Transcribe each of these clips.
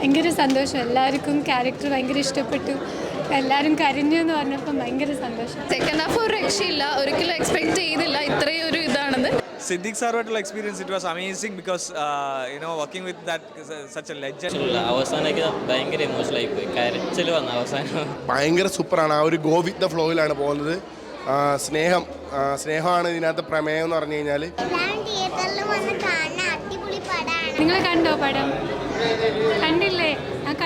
ഭയങ്കര സന്തോഷം. എല്ലാവർക്കും ക്യാരക്ടർ ഭയങ്കര ഇഷ്ടപ്പെട്ടു. എല്ലാവരും കരിഞ്ഞു എന്ന് പറഞ്ഞപ്പോൾ ഭയങ്കര സന്തോഷം. സെക്കൻഡ് ഹാഫ് ഒരു രക്ഷയില്ല. ഒരിക്കലും എക്സ്പെക്ട് ചെയ്തില്ല. ഇത്രയും ഒരു ഇതാണെന്ന്. Siddique സാറുമായിട്ടുള്ള experience it was amazing because you know working with that such a legend അവസാനമൊക്കെ ഭയങ്കര ഇമോഷണൽ ആയി പോയി. കരച്ചിൽ വന്ന അവസാനം. ഭയങ്കര സൂപ്പറാണ്. ആ ഒരു ഗോ വിത്ത് ദ ഫ്ലോയിലാണ് പോകുന്നത്. സ്നേഹം സ്നേഹമാണ് ഇതിനകത്ത് പ്രമേയം എന്ന് പറഞ്ഞു കഴിഞ്ഞാൽ നിങ്ങൾ കണ്ടോ പടം? കണ്ടില്ലേ?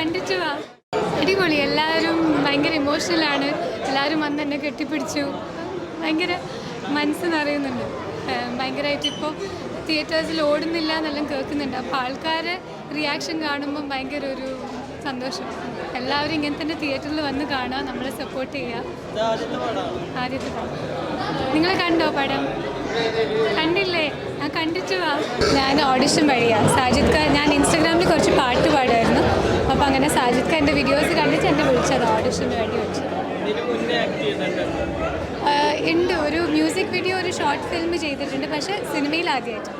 കണ്ടിട്ട് വാ അടിപൊളി. എല്ലാവരും ഭയങ്കര ആണ്. എല്ലാവരും വന്ന് എന്നെ കെട്ടിപ്പിടിച്ചു. ഭയങ്കര മനസ്സ് നിറയുന്നുണ്ട്. ഭയങ്കരമായിട്ട് ഇപ്പോൾ തിയേറ്റേഴ്സിൽ ഓടുന്നില്ല എന്നെല്ലാം കേൾക്കുന്നുണ്ട്. അപ്പോൾ ആൾക്കാരെ റിയാക്ഷൻ കാണുമ്പോൾ ഭയങ്കര ഒരു സന്തോഷം. എല്ലാവരും ഇങ്ങനെ തന്നെ തിയേറ്ററിൽ വന്ന് കാണുക നമ്മളെ സപ്പോർട്ട് ചെയ്യുക. ആദ്യത്തെ പടം. നിങ്ങൾ കണ്ടോ പടം? കണ്ടില്ലേ? കണ്ടിട്ട് വാ. ഞാൻ ഓഡിഷൻ വഴിയാണ് സാജിദ് ഖാൻ ഞാൻ ഇൻസ്റ്റാഗ്രാമിൽ കുറച്ച് പാട്ട് പാടുമായിരുന്നു. അപ്പോൾ അങ്ങനെ സാജിദ് ഖാന്റെ വീഡിയോസ് കണ്ടിട്ട് എന്നെ വിളിച്ചത് ഓഡിഷന് വേണ്ടി വെച്ചത് ഉണ്ട്. ഒരു മ്യൂസിക് വീഡിയോ ഒരു ഷോർട്ട് ഫിലിം ചെയ്തിട്ടുണ്ട്. പക്ഷേ സിനിമയിൽ ആദ്യമായിട്ട്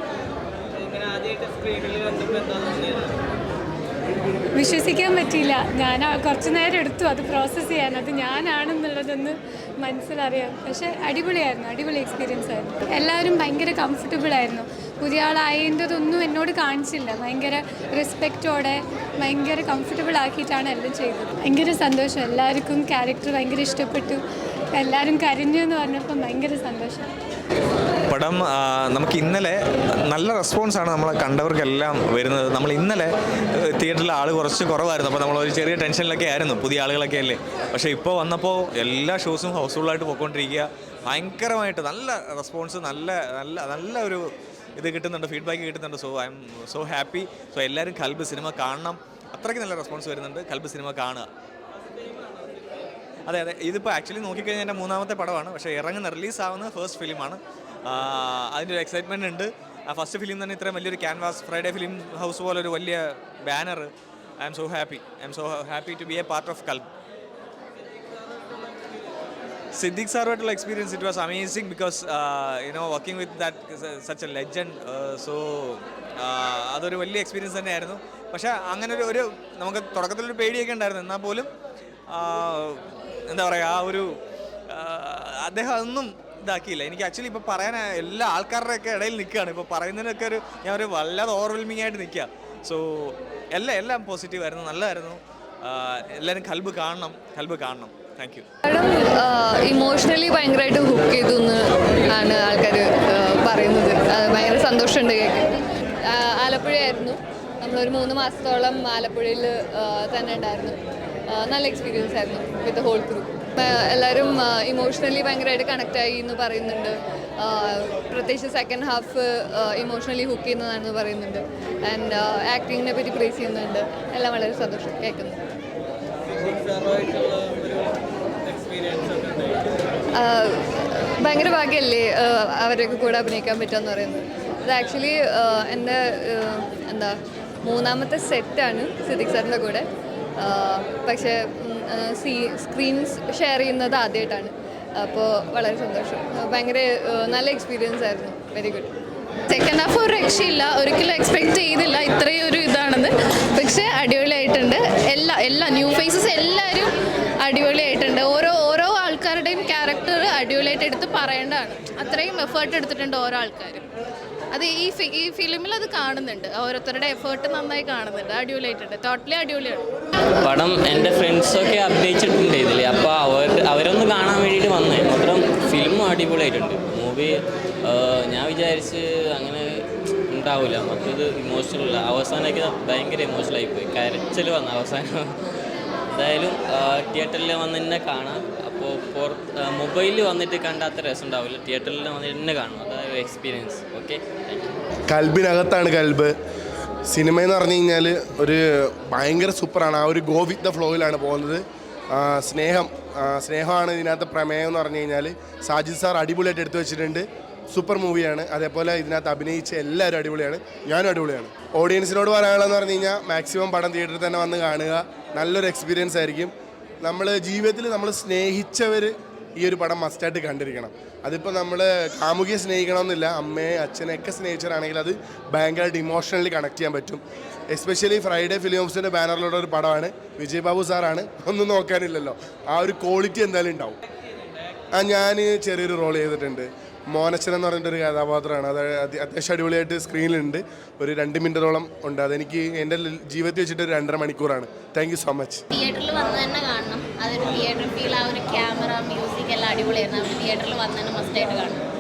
വിശ്വസിക്കാൻ പറ്റിയില്ല. ഞാൻ കുറച്ച് നേരം എടുത്തു. അത് പ്രോസസ്സ് ചെയ്യാൻ. അത് ഞാനാണെന്നുള്ളതൊന്ന് മനസ്സിലറിയാം പക്ഷേ അടിപൊളിയായിരുന്നു. അടിപൊളി എക്സ്പീരിയൻസ് ആയിരുന്നു. എല്ലാവരും ഭയങ്കര കംഫർട്ടബിൾ ആയിരുന്നു. പുതിയ ആളായതൊന്നും എന്നോട് കാണിച്ചില്ല. ഭയങ്കര റെസ്പെക്റ്റോടെ ഭയങ്കര കംഫർട്ടബിൾ ആക്കിയിട്ടാണ് എല്ലാം ചെയ്തത്. ഭയങ്കര സന്തോഷം. എല്ലാവർക്കും ക്യാരക്ടർ ഭയങ്കര ഇഷ്ടപ്പെട്ടു. എല്ലാവരും കരിഞ്ഞു എന്ന് പറഞ്ഞപ്പോൾ ഭയങ്കര സന്തോഷം. പടം നമുക്ക് ഇന്നലെ നല്ല റെസ്പോൺസാണ് നമ്മൾ കണ്ടവർക്കെല്ലാം വരുന്നത്. നമ്മൾ ഇന്നലെ തിയേറ്ററിൽ ആൾ കുറച്ച് കുറവായിരുന്നു. അപ്പോൾ നമ്മൾ ഒരു ചെറിയ ടെൻഷനിലൊക്കെ ആയിരുന്നു പുതിയ ആളുകളൊക്കെ അല്ലേ? പക്ഷേ ഇപ്പോൾ വന്നപ്പോൾ എല്ലാ ഷോസും ഹൗസ്ഫുള്ളായിട്ട് പോയിക്കൊണ്ടിരിക്കുക ഭയങ്കരമായിട്ട് നല്ല റെസ്പോൺസ് നല്ല നല്ല നല്ല ഒരു ഇത് കിട്ടുന്നുണ്ട് ഫീഡ്ബാക്ക് കിട്ടുന്നുണ്ട്. So I'm so happy so എല്ലാവരും കൽബ് സിനിമ കാണണം. അത്രയ്ക്ക് നല്ല റെസ്പോൺസ് വരുന്നുണ്ട്. കൽബ് സിനിമ കാണുക. അതെ അതെ. ഇതിപ്പോൾ ആക്ച്വലി നോക്കിക്കഴിഞ്ഞാൽ എന്റെ മൂന്നാമത്തെ പടമാണ്. പക്ഷേ ഇറങ്ങുന്ന റിലീസ് ആവുന്ന ഫസ്റ്റ് ഫിലിമാണ് അതിന്റെ ഒരു എക്സൈറ്റ്മെന്റ് ഉണ്ട്. ആ ഫസ്റ്റ് ഫിലിം തന്നെ ഇത്രയും വലിയൊരു ക്യാൻവാസ് ഫ്രൈഡേ ഫിലിം ഹൗസ് പോലെ ഒരു വലിയ banner I am so happy I am so happy to be a part of Qalb Siddique സാറുമായിട്ടുള്ള experience it was amazing because you know working with that such a legend so അതൊരു വലിയ experience തന്നെയായിരുന്നു. പക്ഷേ അങ്ങനെ ഒരു ഒരു നമുക്ക് തുടക്കത്തിലൊരു പേടിയൊക്കെ ഉണ്ടായിരുന്നു. എന്നാൽ പോലും എന്താ പറയുക ആ ഒരു അദ്ദേഹം അതൊന്നും ഇതാക്കിയില്ല. എനിക്ക് ആക്ച്വലി ഇപ്പോൾ പറയാൻ എല്ലാ ആൾക്കാരുടെയൊക്കെ ഇടയിൽ നിൽക്കുകയാണ്. ഇപ്പോൾ പറയുന്നതിനൊക്കെ ഒരു ഞാൻ ഒരു വല്ലാതെ ഓവർവെൽമിങ് ആയിട്ട് നിൽക്കുക. സോ എല്ലാം എല്ലാം പോസിറ്റീവ് ആയിരുന്നു നല്ലതായിരുന്നു. എല്ലാവരും കൽബ് കാണണം കൽബ് കാണണം. താങ്ക് യു മാഡം ഇമോഷണലി ഭയങ്കരമായിട്ട് ഹുക്ക് ചെയ്തു എന്ന് ആണ് ആൾക്കാർ പറയുന്നത്. ഭയങ്കര സന്തോഷമുണ്ട് കേൾക്കാൻ. ആലപ്പുഴയായിരുന്നു. നമ്മളൊരു മൂന്ന് മാസത്തോളം ആലപ്പുഴയിൽ തന്നെ ഉണ്ടായിരുന്നു. നല്ല എക്സ്പീരിയൻസ് ആയിരുന്നു വിത്ത് ഹോൾ ക്രൂ എല്ലാവരും ഇമോഷണലി ഭയങ്കരമായിട്ട് കണക്ട് ആയി എന്ന് പറയുന്നുണ്ട്. പ്രത്യേകിച്ച് സെക്കൻഡ് ഹാഫ് ഇമോഷണലി ഹുക്ക് ചെയ്യുന്നതാണെന്ന് പറയുന്നുണ്ട്. ആൻഡ് ആക്ടിങ്ങിനെ പറ്റി പ്രേസ് ചെയ്യുന്നുണ്ട്. എല്ലാം വളരെ സന്തോഷം കേൾക്കുന്നു. ഭയങ്കര ഭാഗ്യമല്ലേ അവരൊക്കെ കൂടെ അഭിനയിക്കാൻ പറ്റുമെന്ന് പറയുന്നത്. അത് ആക്ച്വലി എന്റെ എന്താ മൂന്നാമത്തെ സെറ്റാണ് സിദ്ദിഖ് സാറിന്റെ കൂടെ. പക്ഷേ സീ സ്ക്രീൻസ് ഷെയർ ചെയ്യുന്നത് ആദ്യമായിട്ടാണ് അപ്പോൾ വളരെ സന്തോഷം. ഭയങ്കര നല്ല എക്സ്പീരിയൻസ് ആയിരുന്നു. വെരി ഗുഡ് സെക്കൻഡ് ഹാഫ് ഒരു രക്ഷയില്ല. ഒരിക്കലും എക്സ്പെക്ട് ചെയ്തില്ല. ഇത്രയും ഒരു ഇതാണെന്ന്. പക്ഷേ അടിപൊളിയായിട്ടുണ്ട്. എല്ലാ എല്ലാ ന്യൂ ഫേസസ് എല്ലാവരും അടിപൊളിയായിട്ടുണ്ട്. ഓരോ ഓരോ ആൾക്കാരുടെയും ക്യാരക്ടർ അടിപൊളിയായിട്ട് എടുത്ത് പറയേണ്ടതാണ്. അത്രയും എഫേർട്ട് എടുത്തിട്ടുണ്ട് ഓരോ ആൾക്കാരും. അത് ഈ ഈ ഫിലിമിൽ അത് കാണുന്നുണ്ട്. ഓരോരുത്തരുടെ എഫേർട്ട് നന്നായി കാണുന്നുണ്ട്. അടിപൊളിയായിട്ടുണ്ട്. ടോട്ടലി അടിപൊളിയാണ്. പടം എന്റെ ഫ്രണ്ട്സൊക്കെ അഭിനയിച്ചിട്ടുണ്ട് ഇതിൽ അപ്പോൾ അവർ അവരൊന്ന് കാണാൻ വേണ്ടിയിട്ട് വന്നേ. മാത്രം ഫിലിമും അടിപൊളിയായിട്ടുണ്ട്. മൂവി ഞാൻ വിചാരിച്ച് അങ്ങനെ ഉണ്ടാവില്ല മറ്റത് ഇമോഷണൽ അവസാനമൊക്കെ ഭയങ്കര ഇമോഷണൽ ആയിപ്പോയി കരച്ചിൽ വന്നു അവസാനം. എന്തായാലും തിയേറ്ററിൽ വന്ന് തന്നെ കാണാം. അപ്പോൾ മൊബൈലിൽ വന്നിട്ട് കണ്ട അത്ര രസം ഉണ്ടാവില്ല തിയേറ്ററിൽ വന്നിട്ട് തന്നെ കാണും. അതായത് എക്സ്പീരിയൻസ് ഓക്കെ കൽബിനകത്താണ് കൽബ്. സിനിമ എന്ന് പറഞ്ഞു കഴിഞ്ഞാൽ ഒരു ഭയങ്കര സൂപ്പറാണ്. ആ ഒരു ഗോ വിത്ത് ദ ഫ്ലോയിലാണ് പോകുന്നത്. സ്നേഹം. സ്നേഹമാണ് ഇതിനകത്ത് പ്രമേയം എന്ന് പറഞ്ഞു കഴിഞ്ഞാൽ സാജിദ് സാർ അടിപൊളിയായിട്ട് എടുത്തു വെച്ചിട്ടുണ്ട്. സൂപ്പർ മൂവിയാണ്. അതേപോലെ ഇതിനകത്ത് അഭിനയിച്ച എല്ലാവരും അടിപൊളിയാണ്. ഞാനും അടിപൊളിയാണ്. ഓഡിയൻസിനോട് പറയാനുള്ളതെന്ന് പറഞ്ഞു കഴിഞ്ഞാൽ മാക്സിമം പടം തിയേറ്ററിൽ തന്നെ വന്ന് കാണുക. നല്ലൊരു എക്സ്പീരിയൻസ് ആയിരിക്കും. നമ്മൾ ജീവിതത്തിൽ നമ്മൾ സ്നേഹിച്ചവർ ഈ ഒരു പടം മസ്റ്റായിട്ട് കണ്ടിരിക്കണം. അതിപ്പോൾ നമ്മൾ കാമുകിയെ സ്നേഹിക്കണമെന്നില്ല അമ്മയെ അച്ഛനെയൊക്കെ സ്നേഹിച്ചവരാണെങ്കിൽ അത് ഭയങ്കരമായിട്ട് ഇമോഷണലി കണക്ട് ചെയ്യാൻ പറ്റും. എസ്പെഷ്യലി ഫ്രൈഡേ ഫിലിംസിന്റെ ബാനറിലുള്ള ഒരു പടമാണ്. വിജയ് ബാബു സാറാണ്. ഒന്നും നോക്കാനില്ലല്ലോ. ആ ഒരു ക്വാളിറ്റി എന്തായാലും ഉണ്ടാവും. ആ ഞാൻ ചെറിയൊരു റോൾ ചെയ്തിട്ടുണ്ട്. മോനച്ചൻ എന്ന് പറഞ്ഞിട്ടൊരു കഥാപാത്രമാണ്. അത് അത്യ- അത്യാവശ്യം അടിപൊളിയായിട്ട് സ്ക്രീനിലുണ്ട് ഒരു രണ്ട് മിനിറ്റോളം ഉണ്ട്. അതെനിക്ക് എന്റെ ജീവിതത്തിൽ വെച്ചിട്ട് ഒരു രണ്ടര മണിക്കൂറാണ്. താങ്ക് യു സോ മച്ച് തിയേറ്ററിൽ വന്ന് തന്നെ കാണണം. അതൊരു തിയേറ്റർ ഫീൽ ആ ഒരു ക്യാമറ മ്യൂസിക് എല്ലാം അടിപൊളിയായിരുന്നു. തിയേറ്ററിൽ വന്ന് തന്നെ മസ്റ്റായിട്ട് കാണണം.